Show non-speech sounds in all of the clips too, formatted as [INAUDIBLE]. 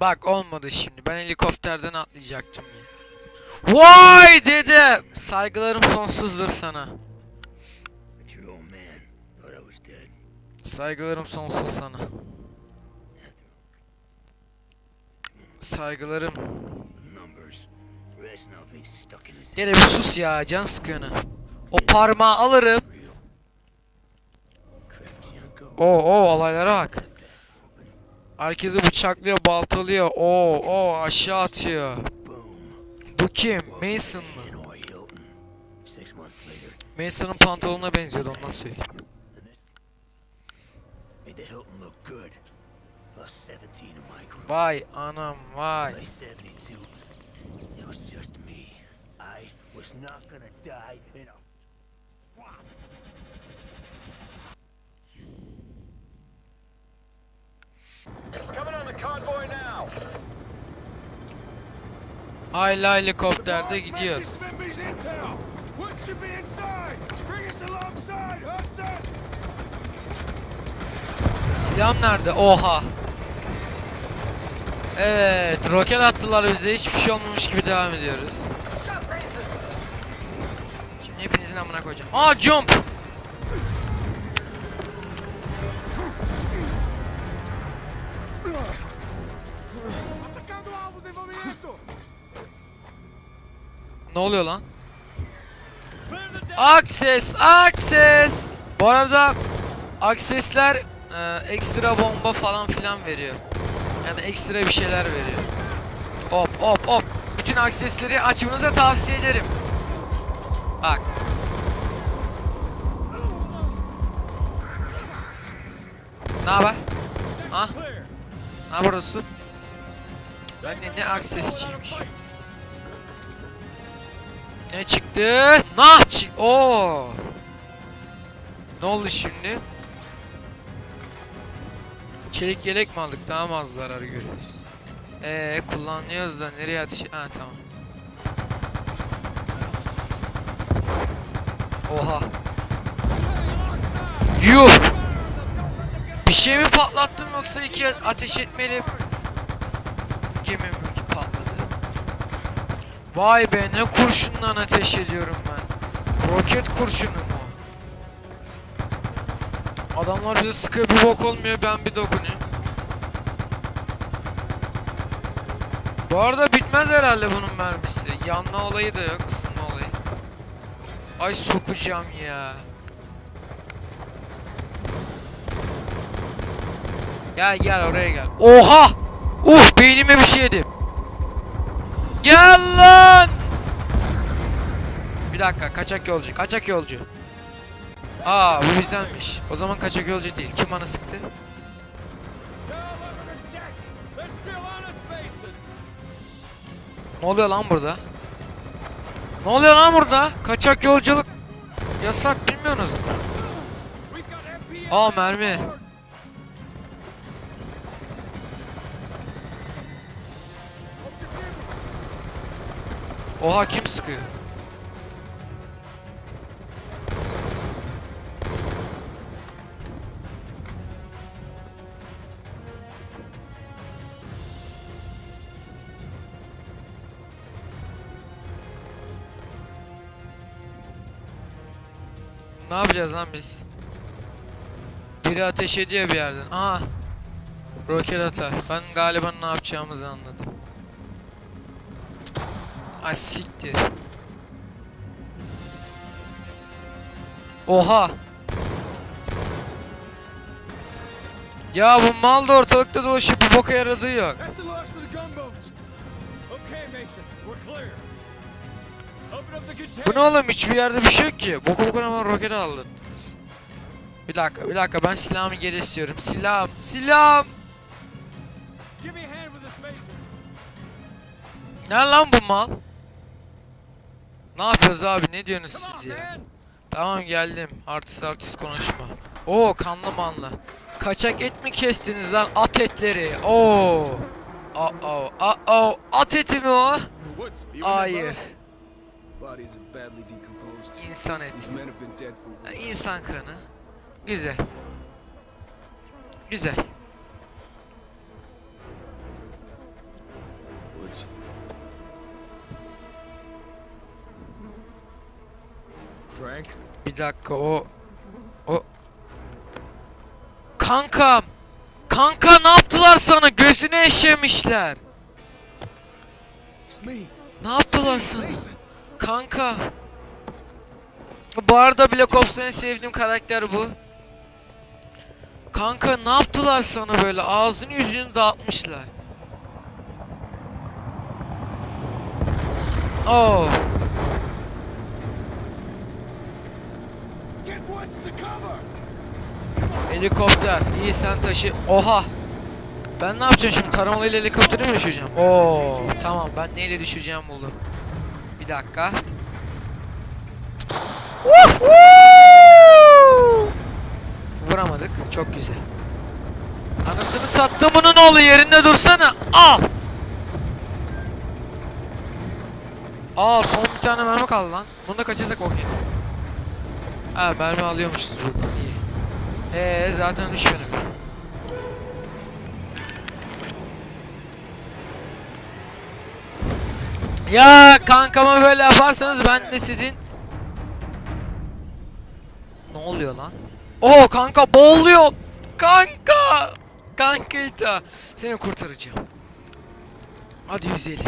Bak olmadı şimdi. Ben helikopterden atlayacaktım ya. Vay dede. Saygılarım sonsuzdur sana. Saygılarım sonsuz sana. Saygılarım. Dede bir sus ya. Can sıkıyorsun. O parmağı alırım. Oo oo olaylara bak. Herkesi bıçaklıyor, baltalıyor. Oo oo aşağı atıyor. Bu kim? Mason mı? Mason'ın pantolonuna benziyordu ondan söyleyeyim. made the Hilton look good. Lost 17 of my crew. Vay anam vay. By 72, it was just me. I was not gonna die in a Hala helikopterde gidiyoruz. Silahım nerede? Oha. Evet, roket attılar bize. Hiçbir şey olmamış gibi devam ediyoruz. Şimdi hepinizin amına koyacağım. Aa jump. Ne oluyor lan? Akses, akses. Bu arada aksesler e, ekstra bomba falan filan veriyor. Yani ekstra bir şeyler veriyor. Hop hop hop. Bütün aksesleri açmanızı tavsiye ederim. Bak. Ne haber? Ha? Haber olsun? Ben de ne aksesçiymiş. Ne çıktı? Nah çık. Oo. Ne oldu şimdi? Çelik yelek mi aldık? Daha mı az zarar görüyoruz? Ee kullanıyoruz da nereye ateş... Ha tamam. Oha. Yuh. Bir şey mi patlattım yoksa iki ateş etmeli gemi mi? Vay be ne kurşundan ateş ediyorum ben. Roket kurşunu mu? Adamlar bize sıkıyor bir bok olmuyor ben bir dokunuyorum. Bu arada bitmez herhalde bunun mermisi. Yanma olayı da yok, ısınma olayı. Ay sokacağım ya. Gel gel oraya gel. Oha! Uh beynime bir şey yedim. Gel lan! Bir dakika kaçak yolcu kaçak yolcu. Aa bu bizdenmiş. O zaman kaçak yolcu değil. Kim bana sıktı? Ne oluyor lan burada? Ne oluyor lan burada? Kaçak yolculuk yasak bilmiyorsunuz mu? Aa mermi. Oha kim sıkıyor? Ne yapacağız lan biz? Biri ateş ediyor bir yerden. Aha. Roket atar. Ben galiba ne yapacağımızı anladım. Ay siktir. Oha. Ya bu mal da ortalıkta dolaşıp bir boka yaradığı yok. Bu ne oğlum hiçbir yerde bir şey yok ki. Boku boku hemen roket aldınız. Bir dakika bir dakika ben silahımı geri istiyorum. Silahım silahım. Ne lan bu mal? Ne yapıyoruz abi ne diyorsunuz siz ya? Tamam geldim. Artist artist konuşma. Oo kanlı manlı. Kaçak et mi kestiniz lan at etleri? Oo. Aa aa aa at eti mi o? Hayır. İnsan eti. İnsan kanı. Güzel. Güzel. Frank. Bir dakika o o. Kankam! Kanka ne yaptılar sana? Gözüne eşemişler. Ne yaptılar sana. Kanka. Bu arada Black Ops'un en sevdiğim karakter bu. Kanka ne yaptılar sana böyle? Ağzını yüzünü dağıtmışlar. Oh Get Woods to cover. Helikopter. İyi sen taşı. Oha. Ben ne yapacağım şimdi? Taramalı ile helikopteri mi düşüreceğim? Oo, tamam. Ben neyle düşüreceğim buldum. Bir dakika. Vuramadık. Çok güzel. Anasını sattım bunun oğlu yerinde dursana. Al. Aa son bir tane mermi kaldı lan. Bunu da kaçırsak okey. Ha mermi alıyormuşuz buradan iyi. Ee zaten düşmedim. Ya kankama böyle yaparsanız ben de sizin Ne oluyor lan? Oo kanka boğuluyor. Kanka. Kanka ita. Seni kurtaracağım. Hadi yüzelim.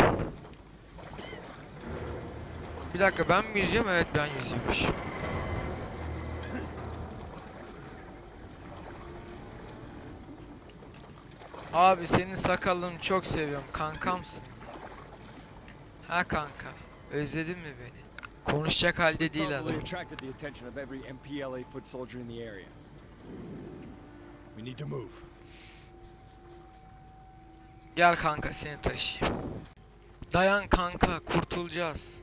Bir dakika ben mi yüzüyorum? Evet ben yüzüyormuş. Abi senin sakalını çok seviyorum. Kankamsın. Ha kanka. Özledin mi beni? Konuşacak halde değil adam. Gel kanka seni taşıyayım. Dayan kanka kurtulacağız.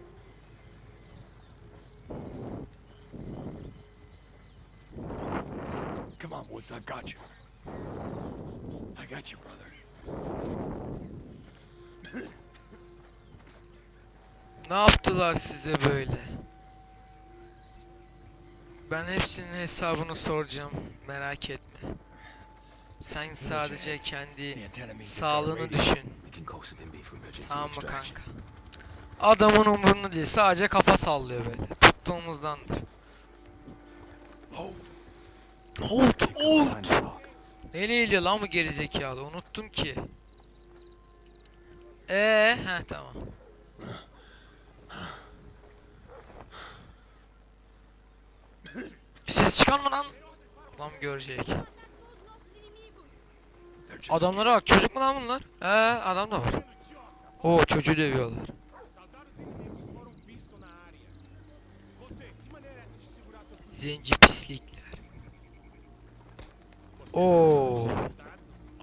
Come on, Woods, I've got you. I got you, brother. [CLEARS THROAT] Ne yaptılar size böyle? Ben hepsinin hesabını soracağım. Merak etme. Sen sadece kendi sağlığını düşün. Tamam mı kanka? Adamın umurunda değil. Sadece kafa sallıyor böyle. Tuttuğumuzdandır. Hold, hold. Rock. Neyle lan bu gerizekalı? Unuttum ki. Ee, he tamam. Ses çıkarma lan. Adam görecek. Adamlara bak çocuk mu lan bunlar? Ee adam da var. Oo çocuğu dövüyorlar. Zenci pislikler. Oo.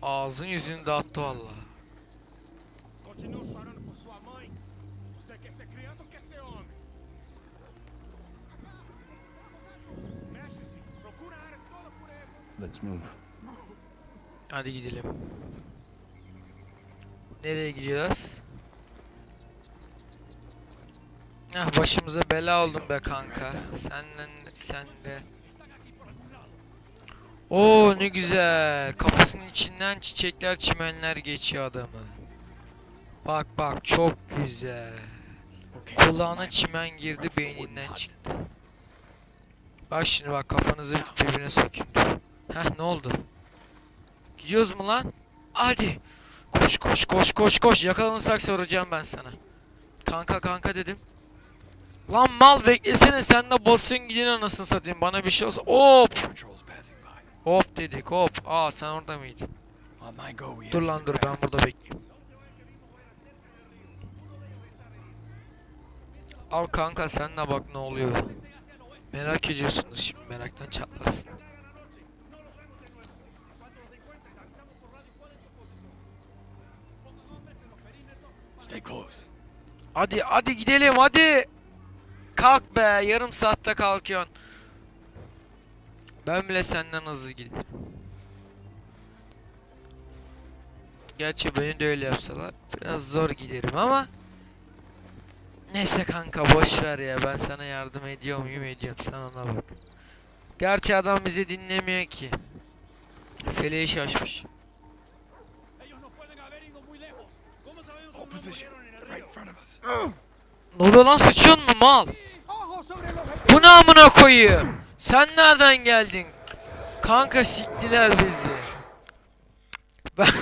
Ağzın yüzünü dağıttı valla. Let's move. Hadi gidelim. Nereye gidiyoruz? Ah başımıza bela oldun be kanka. Senden sen de. Oo ne güzel. Kafasının içinden çiçekler çimenler geçiyor adamı. Bak bak çok güzel. Kulağına çimen girdi beyninden çıktı. Bak şimdi bak kafanızı birbirine sokayım. Heh ne oldu? Gidiyoruz mu lan? Hadi. Koş koş koş koş koş. Yakalanırsak soracağım ben sana. Kanka kanka dedim. Lan mal beklesene sen de basın gidin anasını satayım. Bana bir şey olsa hop. Hop dedik hop. Aa sen orada mıydın? Dur lan dur ben burada bekleyeyim. Al kanka sen de bak ne oluyor. Merak ediyorsunuz şimdi meraktan çatlarsın. Hadi hadi gidelim hadi. Kalk be yarım saatte kalkıyorsun. Ben bile senden hızlı giderim. Gerçi beni de öyle yapsalar biraz zor giderim ama Neyse kanka boş ver ya ben sana yardım ediyor muyum ediyorum sen ona bak. Gerçi adam bizi dinlemiyor ki. Feleği şaşmış. Ne oluyor lan sıçıyorsun mu mal? Bu ne amına koyayım? Sen nereden geldin? Kanka siktiler bizi. Ben [LAUGHS]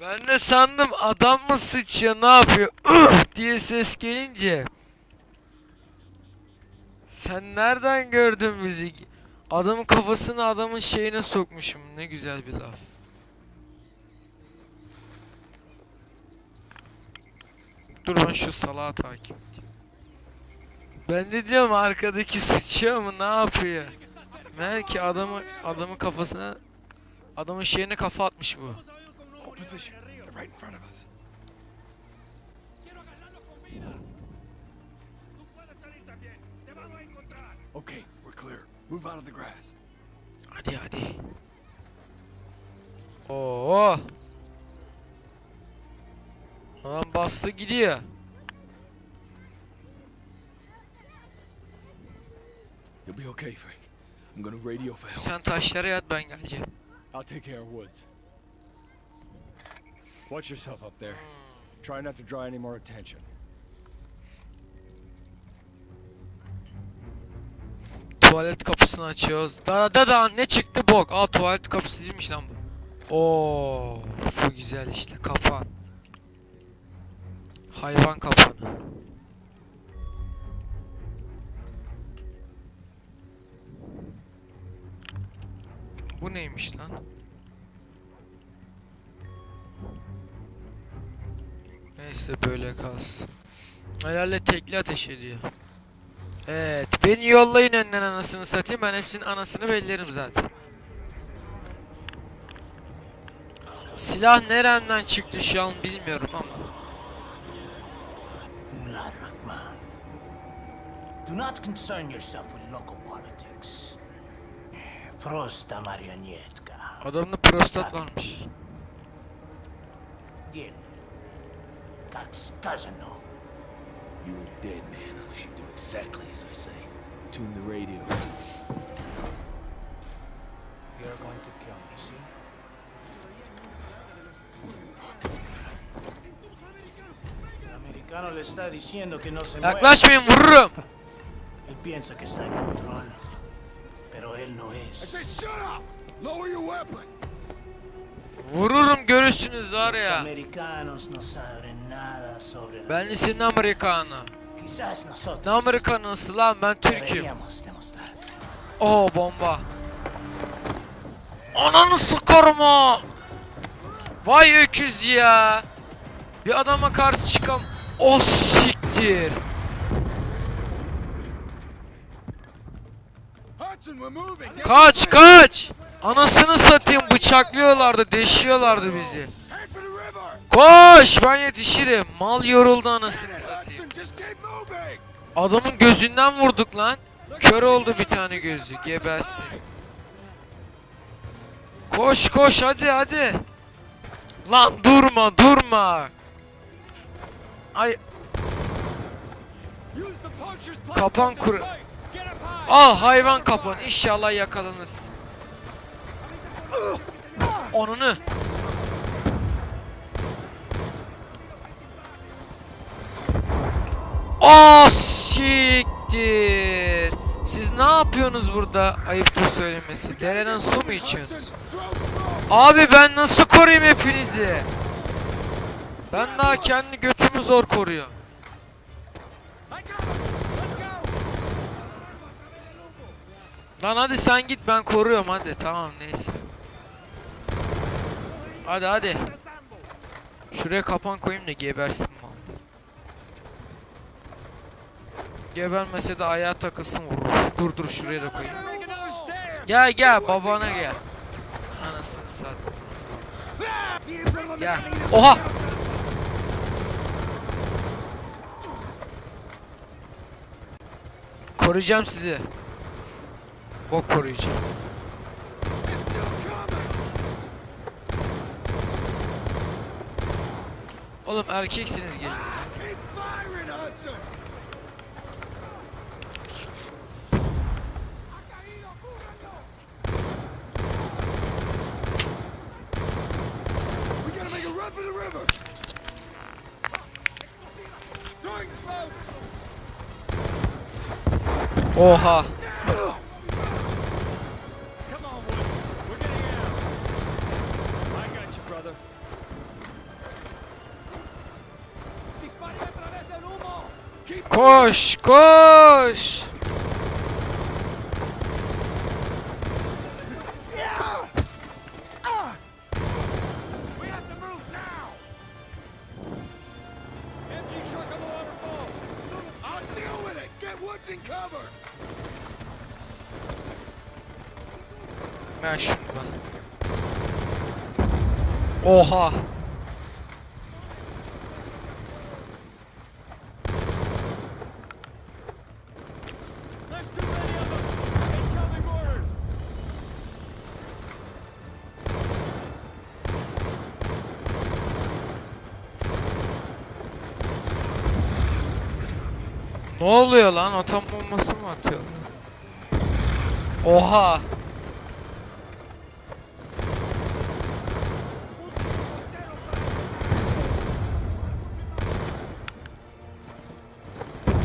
Ben de sandım adam mı sıçıyor ne yapıyor diye ses gelince Sen nereden gördün bizi? Adamın kafasını adamın şeyine sokmuşum ne güzel bir laf Dur ben şu salağı takip. Ben de diyorum arkadaki [LAUGHS] sıçıyor mu ne yapıyor? Meğer ki adamı adamın kafasına adamın şeyine kafa atmış bu. Okay, we're clear. Move out of the grass. Hadi hadi. Oo. Adam bastı gidiyor. You'll be okay, Frank. I'm gonna radio for help. Sen taşlara yat ben geleceğim. I'll take care of Woods. Watch yourself up there. Try not to draw any more attention. Tuvalet kapısını açıyoruz. Da da da ne çıktı bok? Aa tuvalet kapısı değilmiş lan bu. Oo, bu güzel işte kapan. Hayvan kapanı. Bu neymiş lan? Neyse böyle kalsın. Herhalde tekli ateş ediyor. Evet, beni yollayın önden anasını satayım. Ben hepsinin anasını bellerim zaten. Silah neremden çıktı şu an bilmiyorum ama. Do not concern yourself with local politics. Prosta marionetka. Adamda prostat varmış. Gil. Как сказано. You are dead, man, unless you do exactly as I say. Tune the radio. You're going to kill me, see? El americano le está diciendo que no se mueva. Yaklaşmayın vururum. Él piensa que está en control, pero él no I es. say shut up! Lower your weapon! Vururum görürsünüz var ya. Ben lisenin Amerikanı. Ne Amerikanısı lan ben Türk'üm. Oo bomba. Ananı sıkarım ha. Vay öküz ya. Bir adama karşı çıkam. O siktir. Kaç kaç. Anasını satayım bıçaklıyorlardı, deşiyorlardı bizi. Koş ben yetişirim. Mal yoruldu anasını satayım. Adamın gözünden vurduk lan. Kör oldu bir tane gözü. Gebersin. Koş koş hadi hadi. Lan durma durma. Ay Kapan kur- al hayvan kapan. İnşallah yakalanırsın. Onunu. Ah siktir. Siz ne yapıyorsunuz burada? Ayıptır söylemesi. Dereden su mu içiyorsunuz? Abi ben nasıl koruyayım hepinizi? Ben daha kendi götümü zor koruyorum. I got him. Let's go. Lan hadi sen git ben koruyorum hadi tamam neyse. Hadi hadi. Şuraya kapan koyayım da gebersin mal. Gebermese de ayağa takılsın vururuz. Dur dur şuraya da koyayım. Gel gel babana gel. Anasını sat. Gel. Oha. Koruyacağım sizi. Bok koruyacağım. Oğlum erkeksiniz gelin. Keep cover! Ver şunu bana. Oha. Ne oluyor lan? Atom bombası mı atıyor? Oha.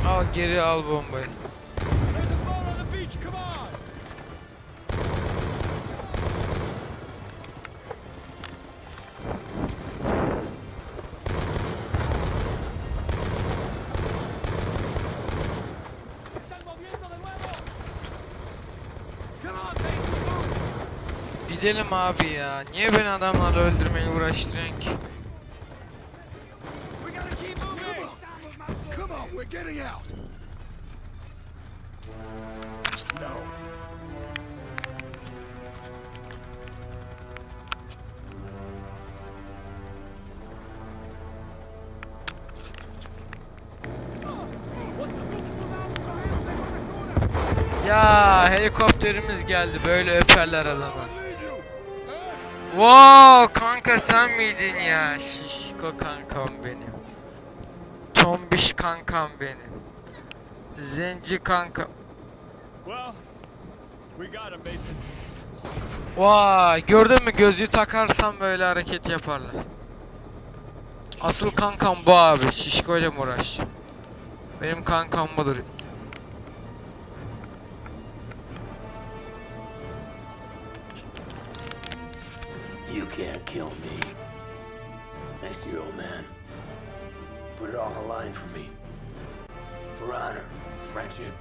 Al geri al bombayı. Gidelim abi ya. Niye beni adamlarla öldürmeye uğraştırıyorsun ki? Ya helikopterimiz geldi. Böyle öperler adamı. Wow kanka sen miydin ya? Şişko kankam benim. Tombiş kankam benim. Zenci kanka. Vay gördün mü gözlüğü takarsam böyle hareket yaparlar. Asıl kankam bu abi. Şişko ile mi uğraşacağım? Benim kankam budur. Kill me. Next to you, old man. Put it all on the line for me. For honor, friendship,